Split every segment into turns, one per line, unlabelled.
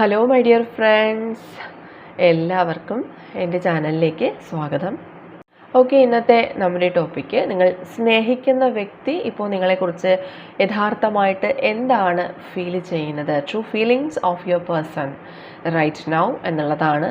Hello my dear friends എല്ലാവർക്കും എന്റെ ചാനലിലേക്ക് സ്വാഗതം. ഓക്കെ ഇന്നത്തെ നമ്മുടെ ടോപ്പിക്ക് നിങ്ങൾ സ്നേഹിക്കുന്ന വ്യക്തി ഇപ്പോൾ നിങ്ങളെക്കുറിച്ച് യഥാർത്ഥമായിട്ട് എന്താണ് ഫീൽ ചെയ്യുന്നത്? True feelings of your person right now എന്നുള്ളതാണ്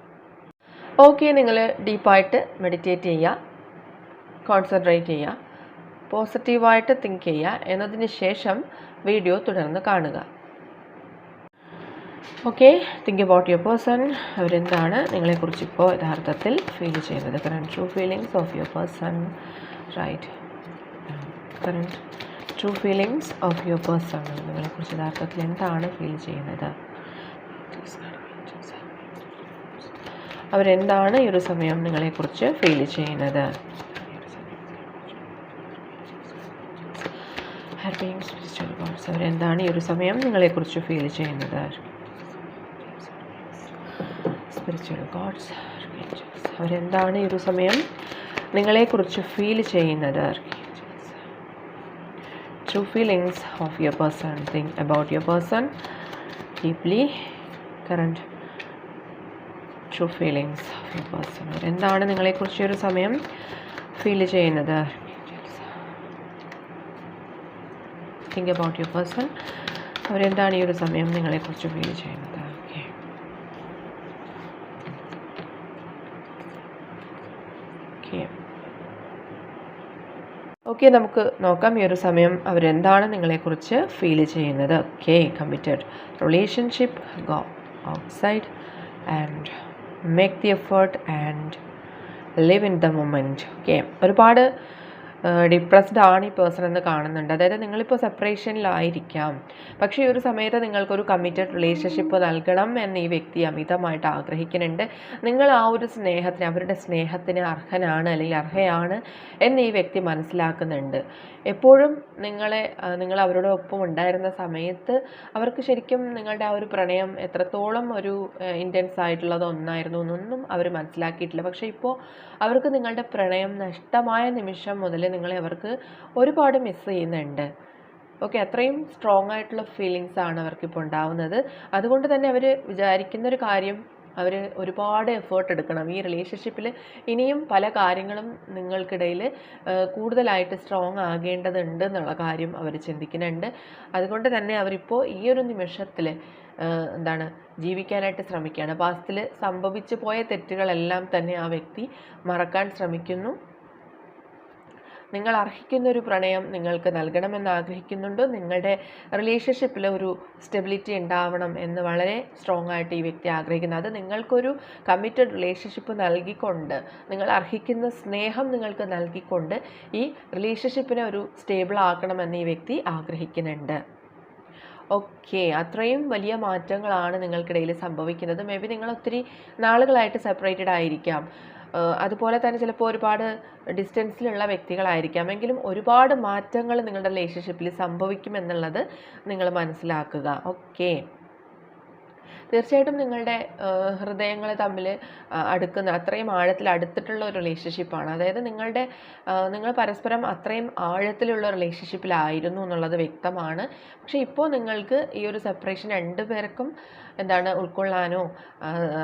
ഓക്കെ നിങ്ങൾ ഡീപ്പായിട്ട് മെഡിറ്റേറ്റ് ചെയ്യുക കോൺസെൻട്രേറ്റ് ചെയ്യുക പോസിറ്റീവായിട്ട് തിങ്ക് ചെയ്യുക എന്നതിന് ശേഷം വീഡിയോ തുടർന്ന് കാണുക. Okay think about your person അവരെന്താണ്? നിങ്ങളെക്കുറിച്ച് ഇപ്പോൾ യഥാർത്ഥത്തിൽ ഫീൽ ചെയ്യുന്നത്. Current true feelings of your person right current true feelings of your person നിങ്ങളെക്കുറിച്ച് യഥാർത്ഥത്തിൽ എന്താണ് ഫീൽ ചെയ്യുന്നത്? അവരെന്താണ് ഈ ഒരു സമയം നിങ്ങളെക്കുറിച്ച് ഫീൽ ചെയ്യുന്നത്? സ്പിരിച്വൽ അവരെന്താണ് ഈ ഒരു സമയം നിങ്ങളെക്കുറിച്ച് ഫീൽ ചെയ്യുന്നത്? സ്പിരിച്വൽ ഗോഡ്സ് അവരെന്താണ് ഈ ഒരു സമയം നിങ്ങളെക്കുറിച്ച് ഫീൽ ചെയ്യുന്നത്? True feelings of your person think about your person deeply current true feelings of your person എന്താണ് നിങ്ങളെക്കുറിച്ച് ഒരു സമയം ഫീൽ ചെയ്യുന്നത്? തിങ്ക് അബൌട്ട് യുവർ പേഴ്സൺ അവരെന്താണ് ഈ ഒരു സമയം നിങ്ങളെക്കുറിച്ച് ഫീൽ ചെയ്യുന്നത്? ഓക്കെ ഓക്കെ നമുക്ക് നോക്കാം ഈ ഒരു സമയം അവരെന്താണ് നിങ്ങളെക്കുറിച്ച് ഫീൽ ചെയ്യുന്നത്? Okay committed relationship go outside and make the effort and live in the moment okay ഒരുപാട് ഡിപ്രസ്ഡ് ആണ് ഈ പേഴ്സൺ എന്ന് കാണുന്നുണ്ട്. അതായത് നിങ്ങളിപ്പോൾ സെപ്പറേഷനിലായിരിക്കാം പക്ഷേ ഈ ഒരു സമയത്ത് നിങ്ങൾക്കൊരു കമ്മിറ്റഡ് റിലേഷൻഷിപ്പ് നൽകണം എന്ന് ഈ വ്യക്തി അമിതമായിട്ട് ആഗ്രഹിക്കുന്നുണ്ട്. നിങ്ങൾ ആ ഒരു സ്നേഹത്തിന് അവരുടെ സ്നേഹത്തിന് അർഹനാണ് അല്ലെങ്കിൽ അർഹയാണ് എന്ന് ഈ വ്യക്തി മനസ്സിലാക്കുന്നുണ്ട്. എപ്പോഴും നിങ്ങളെ നിങ്ങൾ അവരുടെ ഒപ്പം ഉണ്ടായിരുന്ന സമയത്ത് അവർക്ക് ശരിക്കും നിങ്ങളുടെ ആ ഒരു പ്രണയം എത്രത്തോളം ഒരു ഇന്റൻസ് ആയിട്ടുള്ളത് ഒന്നായിരുന്നു എന്നൊന്നും അവർ മനസ്സിലാക്കിയിട്ടില്ല. പക്ഷേ ഇപ്പോൾ അവർക്ക് നിങ്ങളുടെ പ്രണയം നഷ്ടമായ നിമിഷം മുതൽ നിങ്ങളെ അവർക്ക് ഒരുപാട് മിസ് ചെയ്യുന്നുണ്ട്. ഓക്കെ അത്രയും സ്ട്രോങ് ആയിട്ടുള്ള ഫീലിങ്സ് ആണ് അവർക്കിപ്പോൾ ഉണ്ടാവുന്നത്. അതുകൊണ്ട് തന്നെ അവർ വിചാരിക്കുന്ന ഒരു കാര്യം അവർ ഒരുപാട് എഫേർട്ട് എടുക്കണം. ഈ റിലേഷൻഷിപ്പിൽ ഇനിയും പല കാര്യങ്ങളും നിങ്ങൾക്കിടയിൽ കൂടുതലായിട്ട് സ്ട്രോങ് ആകേണ്ടതുണ്ട് എന്നുള്ള കാര്യം അവർ ചിന്തിക്കുന്നുണ്ട്. അതുകൊണ്ട് തന്നെ അവരിപ്പോൾ ഈ ഒരു നിമിഷത്തിൽ എന്താണ് ജീവിക്കാനായിട്ട് ശ്രമിക്കുകയാണ്. പാസ്റ്റിൽ സംഭവിച്ചു പോയ തെറ്റുകളെല്ലാം തന്നെ ആ വ്യക്തി മറക്കാൻ ശ്രമിക്കുന്നു. നിങ്ങൾ അർഹിക്കുന്ന ഒരു പ്രണയം നിങ്ങൾക്ക് നൽകണമെന്ന് ആഗ്രഹിക്കുന്നുണ്ട്. നിങ്ങളുടെ റിലേഷൻഷിപ്പിൽ ഒരു സ്റ്റെബിലിറ്റി ഉണ്ടാവണം എന്ന് വളരെ സ്ട്രോങ് ആയിട്ട് ഈ വ്യക്തി ആഗ്രഹിക്കുന്നു. അത് നിങ്ങൾക്കൊരു കമ്മിറ്റഡ് റിലേഷൻഷിപ്പ് നൽകിക്കൊണ്ട് നിങ്ങൾ അർഹിക്കുന്ന സ്നേഹം നിങ്ങൾക്ക് നൽകിക്കൊണ്ട് ഈ റിലേഷൻഷിപ്പിനെ ഒരു സ്റ്റേബിൾ ആക്കണമെന്ന് ഈ വ്യക്തി ആഗ്രഹിക്കുന്നുണ്ട്. ഓക്കെ അത്രയും വലിയ മാറ്റങ്ങളാണ് നിങ്ങൾക്കിടയിൽ സംഭവിക്കുന്നത്. മേ ബി നിങ്ങൾ ഒത്തിരി നാളുകളായിട്ട് സെപ്പറേറ്റഡ് ആയിരിക്കാം. അതുപോലെ തന്നെ ചിലപ്പോൾ ഒരുപാട് ഡിസ്റ്റൻസിലുള്ള വ്യക്തികളായിരിക്കാം. എങ്കിലും ഒരുപാട് മാറ്റങ്ങൾ നിങ്ങളുടെ റിലേഷൻഷിപ്പിൽ സംഭവിക്കുമെന്നുള്ളത് നിങ്ങൾ മനസ്സിലാക്കുക. ഓക്കെ തീർച്ചയായിട്ടും നിങ്ങളുടെ ഹൃദയങ്ങൾ തമ്മിൽ അടുക്കുന്ന അത്രയും ആഴത്തിൽ അടുത്തിട്ടുള്ള ഒരു റിലേഷൻഷിപ്പാണ് അതായത് നിങ്ങളുടെ നിങ്ങൾ പരസ്പരം അത്രയും ആഴത്തിലുള്ള റിലേഷൻഷിപ്പിലായിരുന്നു എന്നുള്ളത് വ്യക്തമാണ്. പക്ഷേ ഇപ്പോൾ നിങ്ങൾക്ക് ഈ ഒരു സെപ്പറേഷൻ രണ്ട് പേർക്കും എന്താണ് ഉൾക്കൊള്ളാനോ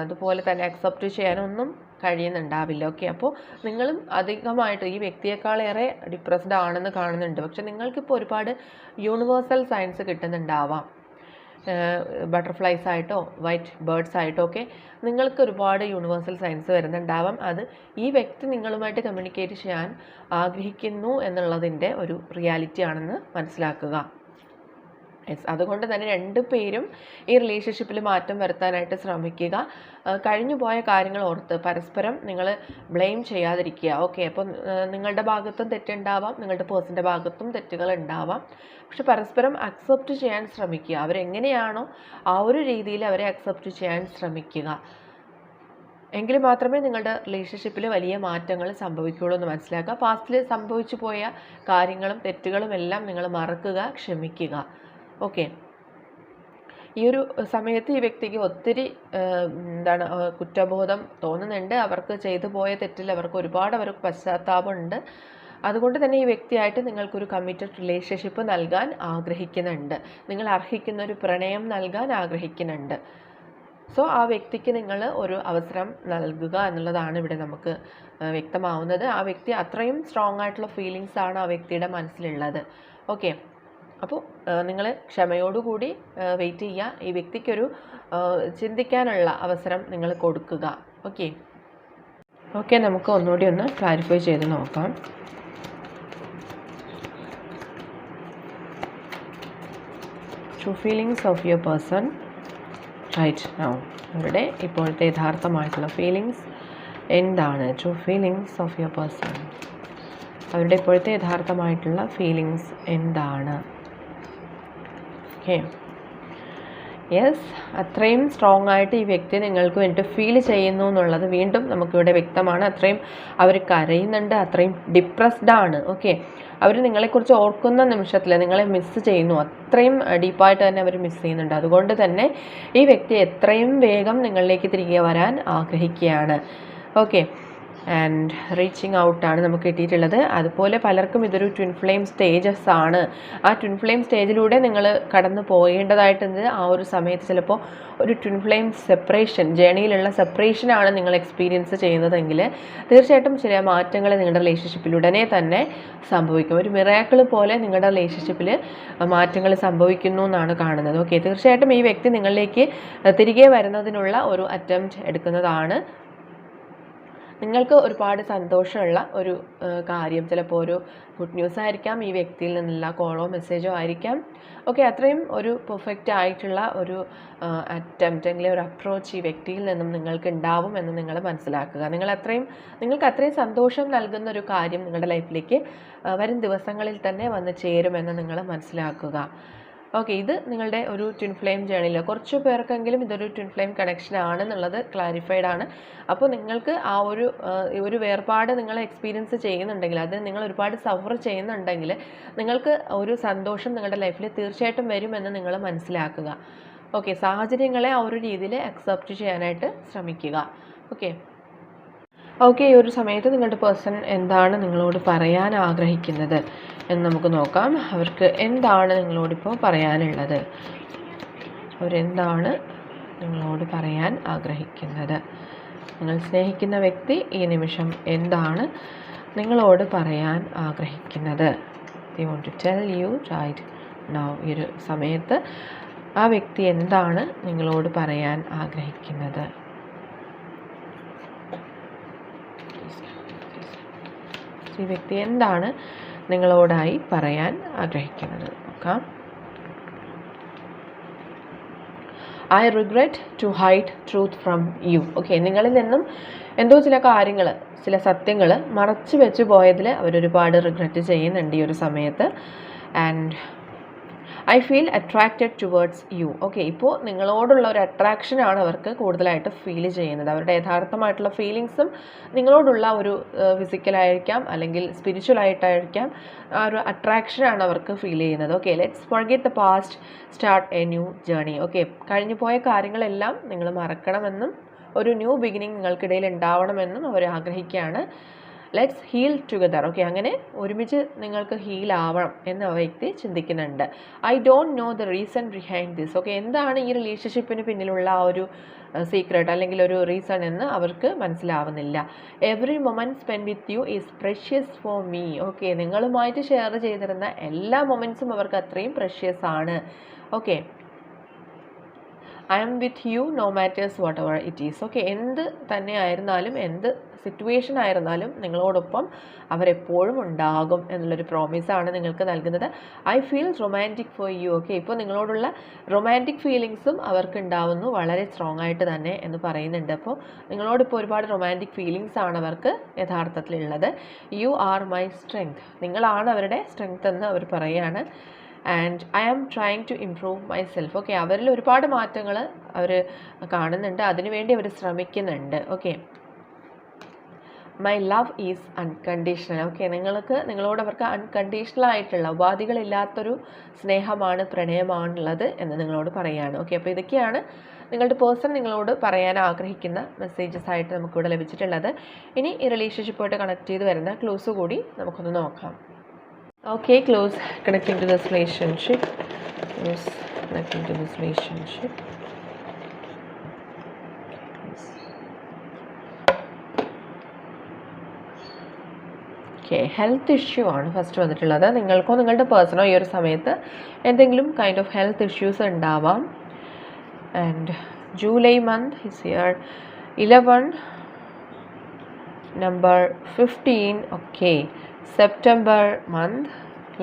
അതുപോലെ തന്നെ അക്സെപ്റ്റ് ചെയ്യാനോ ഒന്നും കഴിയുന്നുണ്ടാവില്ല. ഓക്കെ അപ്പോൾ നിങ്ങളും അധികമായിട്ട് ഈ വ്യക്തിയേക്കാളേറെ ഡിപ്രസ്ഡ് ആണെന്ന് കാണുന്നുണ്ട്. പക്ഷെ നിങ്ങൾക്കിപ്പോൾ ഒരുപാട് യൂണിവേഴ്സൽ സയൻസ് കിട്ടുന്നുണ്ടാവാം. ബട്ടർഫ്ലൈസ് ആയിട്ടോ വൈറ്റ് ബേർഡ്സ് ആയിട്ടോ ഒക്കെ നിങ്ങൾക്ക് ഒരുപാട് യൂണിവേഴ്സൽ സയൻസ് വരുന്നുണ്ടാവാം. അത് ഈ വ്യക്തി നിങ്ങളുമായിട്ട് കമ്മ്യൂണിക്കേറ്റ് ചെയ്യാൻ ആഗ്രഹിക്കുന്നു എന്നുള്ളതിന്റെ ഒരു റിയാലിറ്റി ആണെന്ന് മനസ്സിലാക്കുക. യെസ് അതുകൊണ്ട് തന്നെ രണ്ട് പേരും ഈ റിലേഷൻഷിപ്പിൽ മാറ്റം വരുത്താനായിട്ട് ശ്രമിക്കുക. കഴിഞ്ഞു പോയ കാര്യങ്ങൾ ഓർത്ത് പരസ്പരം നിങ്ങൾ ബ്ലെയിം ചെയ്യാതിരിക്കുക. ഓക്കെ അപ്പോൾ നിങ്ങളുടെ ഭാഗത്തും തെറ്റുണ്ടാവാം നിങ്ങളുടെ പേഴ്സന്റെ ഭാഗത്തും തെറ്റുകൾ ഉണ്ടാവാം. പക്ഷെ പരസ്പരം അക്സെപ്റ്റ് ചെയ്യാൻ ശ്രമിക്കുക. അവരെങ്ങനെയാണോ ആ ഒരു രീതിയിൽ അവരെ അക്സെപ്റ്റ് ചെയ്യാൻ ശ്രമിക്കുക. എങ്കിൽ മാത്രമേ നിങ്ങളുടെ റിലേഷൻഷിപ്പിൽ വലിയ മാറ്റങ്ങൾ സംഭവിക്കുകയുള്ളൂ എന്ന് മനസ്സിലാക്കുക. പാസ്റ്റിൽ സംഭവിച്ചു പോയ കാര്യങ്ങളും തെറ്റുകളും എല്ലാം നിങ്ങൾ മറക്കുക ക്ഷമിക്കുക. ഓക്കെ. ഈ ഒരു സമയത്ത് ഈ വ്യക്തിക്ക് ഒത്തിരി എന്താണ് കുറ്റബോധം തോന്നുന്നുണ്ട്. അവർക്ക് ചെയ്തു പോയ തെറ്റിൽ അവർക്ക് ഒരുപാട് അവർക്ക് പശ്ചാത്താപമുണ്ട്. അതുകൊണ്ട് തന്നെ ഈ വ്യക്തിയായിട്ട് നിങ്ങൾക്കൊരു കമ്മിറ്റഡ് റിലേഷൻഷിപ്പ് നൽകാൻ ആഗ്രഹിക്കുന്നുണ്ട്. നിങ്ങൾ അർഹിക്കുന്ന ഒരു പ്രണയം നൽകാൻ ആഗ്രഹിക്കുന്നുണ്ട്. സോ ആ വ്യക്തിക്ക് നിങ്ങൾ ഒരു അവസരം നൽകുക എന്നുള്ളതാണ് ഇവിടെ നമുക്ക് വ്യക്തമാവുന്നത്. ആ വ്യക്തി അത്രയും സ്ട്രോങ് ആയിട്ടുള്ള ഫീലിങ്സ് ആണ് ആ വ്യക്തിയുടെ മനസ്സിലുള്ളത്. ഓക്കെ. അപ്പോൾ നിങ്ങൾ ക്ഷമയോടുകൂടി വെയിറ്റ് ചെയ്യുക ഈ വ്യക്തിക്കൊരു ചിന്തിക്കാനുള്ള അവസരം നിങ്ങൾ കൊടുക്കുക. ഓക്കെ? ഓക്കെ നമുക്ക് ഒന്നുകൂടി ഒന്ന് ക്ലാരിഫൈ ചെയ്ത് നോക്കാം. To feelings of your person right now അവരുടെ ഇപ്പോഴത്തെ യഥാർത്ഥമായിട്ടുള്ള ഫീലിങ്സ് എന്താണ്? To feelings of your person അവരുടെ ഇപ്പോഴത്തെ യഥാർത്ഥമായിട്ടുള്ള ഫീലിങ്സ് എന്താണ്? ഓക്കെ യെസ് അത്രയും സ്ട്രോങ് ആയിട്ട് ഈ വ്യക്തി നിങ്ങൾക്ക് വേണ്ടി ഫീൽ ചെയ്യുന്നു എന്നുള്ളത് വീണ്ടും നമുക്കിവിടെ വ്യക്തമാണ്. അത്രയും അവർ കരയുന്നുണ്ട് അത്രയും ഡിപ്രസ്ഡ് ആണ്. ഓക്കെ അവർ നിങ്ങളെക്കുറിച്ച് ഓർക്കുന്ന നിമിഷത്തിൽ നിങ്ങളെ മിസ്സ് ചെയ്യുന്നു. അത്രയും ഡീപ്പായിട്ട് തന്നെ അവർ മിസ്സ് ചെയ്യുന്നുണ്ട്. അതുകൊണ്ട് തന്നെ ഈ വ്യക്തി എത്രയും വേഗം നിങ്ങളിലേക്ക് തിരികെ വരാൻ ആഗ്രഹിക്കുകയാണ്. ഓക്കെ ആൻഡ് റീച്ചിങ് ഔട്ടാണ് നമുക്ക് കിട്ടിയിട്ടുള്ളത്. അതുപോലെ പലർക്കും ഇതൊരു ട്വിൻ ഫ്ലെയിം സ്റ്റേജസ് ആണ്. ആ ട്വിൻ ഫ്ലെയിം സ്റ്റേജിലൂടെ നിങ്ങൾ കടന്നു പോകേണ്ടതായിട്ടുണ്ട്. ആ ഒരു സമയത്ത് ചിലപ്പോൾ ഒരു ട്വിൻ ഫ്ലെയിം സെപ്പറേഷൻ ജേണിയിലുള്ള സെപ്പറേഷനാണ് നിങ്ങൾ എക്സ്പീരിയൻസ് ചെയ്യുന്നതെങ്കിൽ തീർച്ചയായിട്ടും ചില മാറ്റങ്ങൾ നിങ്ങളുടെ റിലേഷൻഷിപ്പിൽ ഉടനെ തന്നെ സംഭവിക്കും. ഒരു മിറാക്കിൾ പോലെ നിങ്ങളുടെ റിലേഷൻഷിപ്പിൽ മാറ്റങ്ങൾ സംഭവിക്കുന്നു എന്നാണ് കാണുന്നത്. ഓക്കെ തീർച്ചയായിട്ടും ഈ വ്യക്തി നിങ്ങളിലേക്ക് തിരികെ വരുന്നതിനുള്ള ഒരു അറ്റംപ്റ്റ് എടുക്കുന്നതാണ് നിങ്ങൾക്ക് ഒരുപാട് സന്തോഷമുള്ള ഒരു കാര്യം. ചിലപ്പോൾ ഒരു ഗുഡ് ന്യൂസ് ആയിരിക്കാം ഈ വ്യക്തിയിൽ നിന്നുള്ള കോളോ മെസ്സേജോ ആയിരിക്കാം. ഓക്കെ അത്രയും ഒരു പെർഫെക്റ്റ് ആയിട്ടുള്ള ഒരു അറ്റംപ്റ്റ് അല്ലെങ്കിൽ ഒരു അപ്രോച്ച് ഈ വ്യക്തിയിൽ നിന്നും നിങ്ങൾക്ക് ഉണ്ടാവും എന്ന് നിങ്ങൾ മനസ്സിലാക്കുക. നിങ്ങൾ അത്രയും നിങ്ങൾക്ക് അത്രയും സന്തോഷം നൽകുന്ന ഒരു കാര്യം നിങ്ങളുടെ ലൈഫിലേക്ക് വരും ദിവസങ്ങളിൽ തന്നെ വന്ന് ചേരുമെന്ന് നിങ്ങൾ മനസ്സിലാക്കുക. ഓക്കെ ഇത് നിങ്ങളുടെ ഒരു ട്വിൻ ഫ്ലെയിം ജേണിയിൽ കുറച്ച് പേർക്കെങ്കിലും ഇതൊരു ട്വിൻ ഫ്ലെയിം കണക്ഷൻ ആണെന്നുള്ളത് ക്ലാരിഫൈഡ് ആണ്. അപ്പോൾ നിങ്ങൾക്ക് ആ ഒരു ഒരു വേർപാട് നിങ്ങൾ എക്സ്പീരിയൻസ് ചെയ്യുന്നുണ്ടെങ്കിൽ അത് നിങ്ങൾ ഒരുപാട് സഫർ ചെയ്യുന്നുണ്ടെങ്കിൽ നിങ്ങൾക്ക് ഒരു സന്തോഷം നിങ്ങളുടെ ലൈഫിൽ തീർച്ചയായിട്ടും വരുമെന്ന് നിങ്ങൾ മനസ്സിലാക്കുക. ഓക്കെ സാഹചര്യങ്ങളെ ആ ഒരു രീതിയിൽ അക്സെപ്റ്റ് ചെയ്യാനായിട്ട് ശ്രമിക്കുക. ഓക്കെ ഓക്കെ ഈ ഒരു സമയത്ത് നിങ്ങളുടെ പേഴ്സൺ എന്താണ് നിങ്ങളോട് പറയാൻ ആഗ്രഹിക്കുന്നത്? എന്ന് നമുക്ക് നോക്കാം. അവർക്ക് എന്താണ് നിങ്ങളോടിപ്പോൾ പറയാനുള്ളത്? അവരെന്താണ് നിങ്ങളോട് പറയാൻ ആഗ്രഹിക്കുന്നത്? നിങ്ങൾ സ്നേഹിക്കുന്ന വ്യക്തി ഈ നിമിഷം എന്താണ് നിങ്ങളോട് പറയാൻ ആഗ്രഹിക്കുന്നത്? They want to tell you right now ഈ ഒരു സമയത്ത് ആ വ്യക്തി എന്താണ് നിങ്ങളോട് പറയാൻ ആഗ്രഹിക്കുന്നത്? ഈ വ്യക്തി എന്താണ് നിങ്ങളോടായി പറയാൻ ആഗ്രഹിക്കുന്നത്? നോക്കാം. I regret to hide truth from you okay നിങ്ങളിൽ നിന്നും എന്തോ ചില കാര്യങ്ങൾ ചില സത്യങ്ങൾ മറച്ചു വെച്ച് പോയതിൽ അവരൊരുപാട് റിഗ്രറ്റ് ചെയ്യുന്നുണ്ട് ഈ ഒരു സമയത്ത്. And I feel attracted towards you okay ഇപ്പോൾ നിങ്ങളോടുള്ള ഒരു അട്രാക്ഷനാണ് അവർക്ക് കൂടുതലായിട്ട് ഫീൽ ചെയ്യുന്നത്. അവരുടെ യഥാർത്ഥമായിട്ടുള്ള ഫീലിങ്സും നിങ്ങളോടുള്ള ഒരു ഫിസിക്കലായിരിക്കാം അല്ലെങ്കിൽ സ്പിരിച്വൽ ആയിട്ടായിരിക്കാം ആ ഒരു അട്രാക്ഷനാണ് അവർക്ക് ഫീൽ ചെയ്യുന്നത്. Okay let's forget the past start a new journey okay കഴിഞ്ഞു പോയ കാര്യങ്ങളെല്ലാം നിങ്ങൾ മറക്കണമെന്നും ഒരു ന്യൂ ബിഗിനിങ് നിങ്ങൾക്കിടയിൽ ഉണ്ടാവണമെന്നും അവർ ആഗ്രഹിക്കുകയാണ്. ലെറ്റ്സ് ഹീൽ ടുഗദർ ഓക്കെ അങ്ങനെ ഒരുമിച്ച് നിങ്ങൾക്ക് ഹീൽ ആവണം എന്ന വ്യക്തി ചിന്തിക്കുന്നുണ്ട്. I don't know the reason behind this okay എന്താണ് ഈ റിലേഷൻഷിപ്പിന് പിന്നിലുള്ള ആ ഒരു സീക്രട്ട് അല്ലെങ്കിൽ ഒരു റീസൺ എന്ന് അവർക്ക് മനസ്സിലാവുന്നില്ല. Every moment spend with you is precious for me okay നിങ്ങളുമായിട്ട് ഷെയർ ചെയ്തിരുന്ന എല്ലാ മൊമെന്റ്സും അവർക്ക് അത്രയും പ്രഷ്യസ് ആണ്. Okay I'm with you no matters what ever it is okay എന്ത് തന്നെ ആയിരുന്നാലും എന്ത് സിറ്റുവേഷൻ ആയിരുന്നാലും നിങ്ങളോടൊപ്പം അവരെപ്പോഴും ഉണ്ടാകും എന്നുള്ളൊരു പ്രോമിസാണ് നിങ്ങൾക്ക് നൽകുന്നത്. I feel romantic for you okay ഇപ്പോൾ നിങ്ങളോടുള്ള റൊമാന്റിക് ഫീലിങ്സും അവർക്ക് ഉണ്ടാവുന്നു വളരെ സ്ട്രോങ് ആയിട്ട് തന്നെ എന്ന് പറയുന്നുണ്ട്. അപ്പോൾ നിങ്ങളോടിപ്പോൾ ഒരുപാട് റൊമാന്റിക് ഫീലിങ്സ് ആണ് അവർക്ക് യഥാർത്ഥത്തിലുള്ളത്. യു ആർ മൈ സ്ട്രെങ്ത് നിങ്ങളാണ് അവരുടെ സ്ട്രെങ്ത് എന്ന് അവർ പറയുകയാണ് and I am trying to improve my self okay അവരിൽ ഒരുപാട് മാറ്റങ്ങൾ അവർ കാണുന്നുണ്ട്. അതിനുവേണ്ടി അവർ ശ്രമിക്കുന്നുണ്ട്. Okay my love is unconditional okay നിങ്ങൾക്ക് നിങ്ങളോട് അവർക്ക് അൺകണ്ടീഷണൽ ആയിട്ടുള്ള ഉപാധികളില്ലാത്തൊരു സ്നേഹമാണ് പ്രണയമാണുള്ളത് എന്ന് നിങ്ങളോട് പറയുകയാണ് ഓക്കെ അപ്പോൾ ഇതൊക്കെയാണ് നിങ്ങളുടെ പേഴ്സൺ നിങ്ങളോട് പറയാൻ ആഗ്രഹിക്കുന്ന മെസ്സേജസ് ആയിട്ട് നമുക്കിവിടെ ലഭിച്ചിട്ടുള്ളത്. ഇനി ഈ റിലേഷൻഷിപ്പുമായിട്ട് കണക്ട് ചെയ്ത് വരുന്ന ക്ലൂസ് കൂടി നമുക്കൊന്ന് നോക്കാം. Okay close connecting to this relationship close connecting to this relationship okay health issue ആണ് ഫസ്റ്റ് വന്നിട്ടുള്ളത്. നിങ്ങൾക്കോ നിങ്ങളുടെ പേഴ്സണോ ഈ ഒരു സമയത്ത് എന്തെങ്കിലും കൈൻഡ് ഓഫ് ഹെൽത്ത് ഇഷ്യൂസ് ഉണ്ടാവാം. And July month is year eleven number fifteen okay September month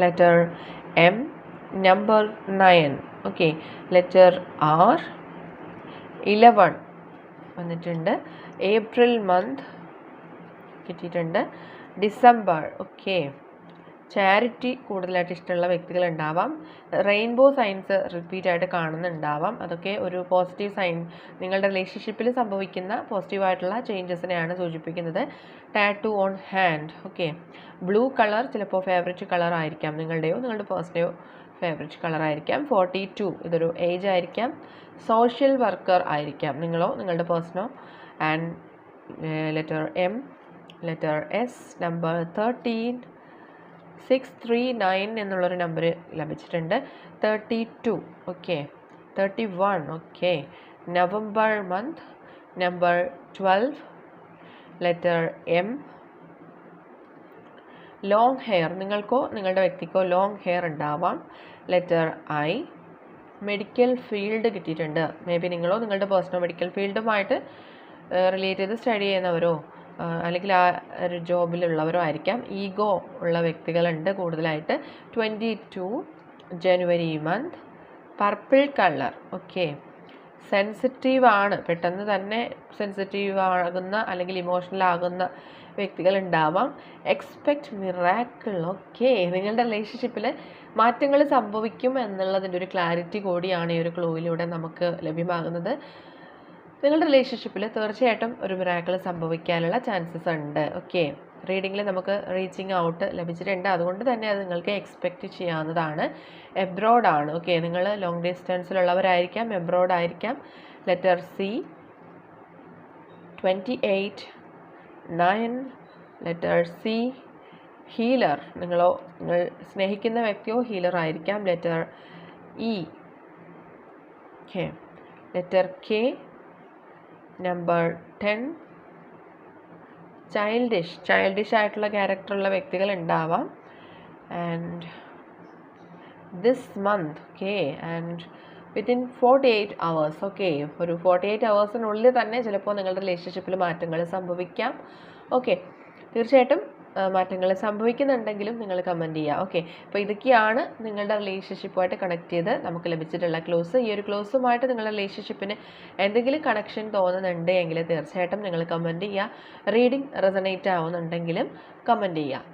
letter M number nine okay letter R eleven വന്നിട്ടുണ്ട്. ഏപ്രിൽ മന്ത് കിട്ടിയിട്ടുണ്ട്. ഡിസംബർ ഓക്കെ ചാരിറ്റി കൂടുതലായിട്ട് ഇഷ്ടമുള്ള വ്യക്തികൾ ഉണ്ടാവാം റെയിൻബോ സൈൻസ് റിപ്പീറ്റ് ആയിട്ട് കാണുന്നുണ്ടാവാം. അതൊക്കെ ഒരു പോസിറ്റീവ് സൈൻ നിങ്ങളുടെ റിലേഷൻഷിപ്പിൽ സംഭവിക്കുന്ന പോസിറ്റീവായിട്ടുള്ള ചേഞ്ചസിനെയാണ് സൂചിപ്പിക്കുന്നത്. Tattoo on hand okay. Blue colour ചിലപ്പോൾ ഫേവറേറ്റ് കളർ ആയിരിക്കാം. നിങ്ങളുടെയോ നിങ്ങളുടെ പേഴ്സണെയോ ഫേവറേറ്റ് കളർ ആയിരിക്കാം. ഫോർട്ടി ടു ഇതൊരു ഏജ് ആയിരിക്കാം. സോഷ്യൽ വർക്കർ ആയിരിക്കാം. നിങ്ങളോ നിങ്ങളുടെ പേഴ്സണോ? And letter M letter S number thirteen six three nine എന്നുള്ളൊരു നമ്പർ ലഭിച്ചിട്ടുണ്ട്. Thirty two okay thirty one okay November month number twelve letter M long hair നിങ്ങൾക്കോ നിങ്ങളുടെ വ്യക്തിക്കോ ലോങ് ഹെയർ ഉണ്ടാവാം. ലെറ്റർ ഐ മെഡിക്കൽ ഫീൽഡ് കിട്ടിയിട്ടുണ്ട്. May be നിങ്ങളോ നിങ്ങളുടെ personal medical ഫീൽഡുമായിട്ട് റിലേറ്റ് ചെയ്ത് സ്റ്റഡി ചെയ്യുന്നവരോ? അല്ലെങ്കിൽ ആ ഒരു ജോബിലുള്ളവരോ ആയിരിക്കാം. ഈഗോ ഉള്ള വ്യക്തികളുണ്ട് കൂടുതലായിട്ട്. Twenty two January month purple colour okay sensitive ആണ്. പെട്ടെന്ന് തന്നെ സെൻസിറ്റീവ് ആകുന്ന അല്ലെങ്കിൽ ഇമോഷണൽ ആകുന്ന വ്യക്തികൾ ഉണ്ടാവാം. എക്സ്പെക്റ്റ് മിറാക്കിൾ ഓക്കെ നിങ്ങളുടെ റിലേഷൻഷിപ്പിൽ മാറ്റങ്ങൾ സംഭവിക്കും എന്നുള്ളതിന്റെ ഒരു ക്ലാരിറ്റി കൂടിയാണ് ഈ ഒരു ക്ലൂയിലൂടെ നമുക്ക് ലഭ്യമാകുന്നത്. നിങ്ങളുടെ റിലേഷൻഷിപ്പിൽ തീർച്ചയായിട്ടും ഒരു മിറാക്കിൾ സംഭവിക്കാനുള്ള ചാൻസസ് ഉണ്ട്. ഓക്കെ റീഡിങ്ങിൽ നമുക്ക് റീച്ചിങ് ഔട്ട് ലഭിച്ചിട്ടുണ്ട്. അതുകൊണ്ട് തന്നെ അത് നിങ്ങൾക്ക് എക്സ്പെക്റ്റ് ചെയ്യാവുന്നതാണ്. എബ്രോഡാണ് ഓക്കെ നിങ്ങൾ ലോങ് ഡിസ്റ്റൻസിലുള്ളവരായിരിക്കാം എബ്രോഡ് ആയിരിക്കാം. Letter C twenty eight nine letter C healer നിങ്ങളോ നിങ്ങൾ സ്നേഹിക്കുന്ന വ്യക്തിയോ ഹീലർ ആയിരിക്കാം. Letter E okay letter K number ten childish childish ആയിട്ടുള്ള ക്യാരക്ടറുള്ള വ്യക്തികൾ ഉണ്ടാവാം. And this month okay and within forty eight hours okay ഒരു ഫോർട്ടി എയ്റ്റ് അവേഴ്സിനുള്ളിൽ തന്നെ ചിലപ്പോൾ നിങ്ങളുടെ റിലേഷൻഷിപ്പിൽ മാറ്റങ്ങൾ സംഭവിക്കാം. ഓക്കെ തീർച്ചയായിട്ടും മാറ്റങ്ങൾ സംഭവിക്കുന്നുണ്ടെങ്കിലും നിങ്ങൾ കമന്റ് ചെയ്യുക. ഓക്കെ അപ്പോൾ ഇതൊക്കെയാണ് നിങ്ങളുടെ റിലേഷൻഷിപ്പുമായിട്ട് കണക്ട് ചെയ്ത് നമുക്ക് ലഭിച്ചിട്ടുള്ള ക്ലോസ് ഈ ഒരു ക്ലോസുമായിട്ട് നിങ്ങളുടെ റിലേഷൻഷിപ്പിന് എന്തെങ്കിലും കണക്ഷൻ തോന്നുന്നുണ്ട് എങ്കിൽ തീർച്ചയായിട്ടും നിങ്ങൾ കമന്റ് ചെയ്യുക. റീഡിംഗ് റെസണേറ്റ് ആവുന്നുണ്ടെങ്കിലും കമന്റ് ചെയ്യുക.